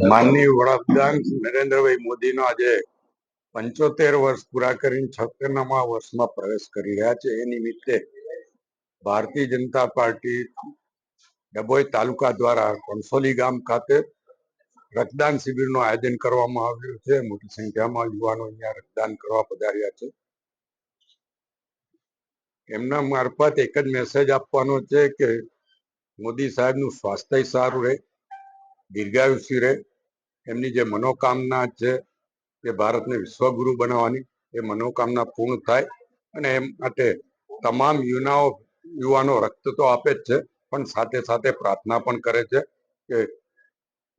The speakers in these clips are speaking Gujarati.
માનનીય વડાપ્રધાન નરેન્દ્રભાઈ મોદીનો આજે પંચોતેર વર્ષ પૂરા કરીને છોતેરમા વર્ષમાં પ્રવેશ કરી રહ્યા છે. એ નિમિત્તે ભારતીય જનતા પાર્ટી ડભોઈ તાલુકા દ્વારા કોન્સોલી ગામ ખાતે રક્તદાન શિબિરનું આયોજન કરવામાં આવ્યું છે. મોટી સંખ્યામાં યુવાનો અહીંયા રક્તદાન કરવા પધાર્યા છે. એમના મારફત એક જ મેસેજ આપવાનો છે કે મોદી સાહેબનું સ્વાસ્થ્ય સારું રહે, દીર્ઘાયુષી રહે એમની જે મનોકામના છે કે ભારતને વિશ્વગુરુ બનાવવાની, એ મનોકામના પૂર્ણ થાય અને એમ માટે તમામ યુનાઓ, યુવાનો રક્ત તો આપે જ છે, પણ સાથે સાથે પ્રાર્થના પણ કરે છે કે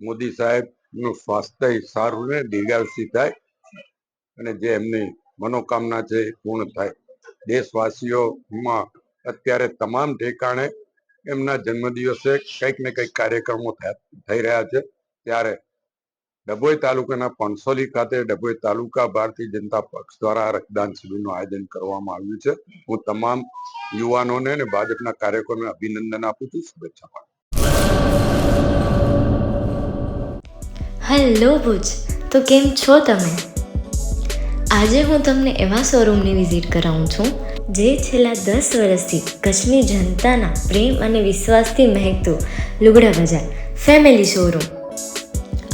મોદી સાહેબનું સ્વાસ્થ્ય સારું રહે, દીર્ઘાયુષી થાય અને જે એમની મનોકામના છે એ પૂર્ણ થાય. દેશવાસીઓમાં અત્યારે તમામ ઠેકાણે એમના જન્મદિવસે કંઈક ને કંઈક કાર્યક્રમો થઈ રહ્યા છે. ત્યારે ડભોઈ તાલુકાના પણસોલી ખાતે ડભોઈ તાલુકા ભારતીય જનતા પક્ષ દ્વારા રક્તદાન શિબિરનું આયોજન કરવામાં આવ્યું છે. હું તમામ યુવાનોને અને ભાજપના કાર્યકરોને અભિનંદન આપું છું. શુભેચ્છા હેલો ભુજ, તો કેમ છો તમે? આજે હું તમને એવા શોરૂમની વિઝિટ કરાવું છું, જે છેલ્લા દસ વર્ષથી કચ્છની જનતાના પ્રેમ અને વિશ્વાસથી મહેકતું લુગડા બજાર, ફેમિલી શોરૂમ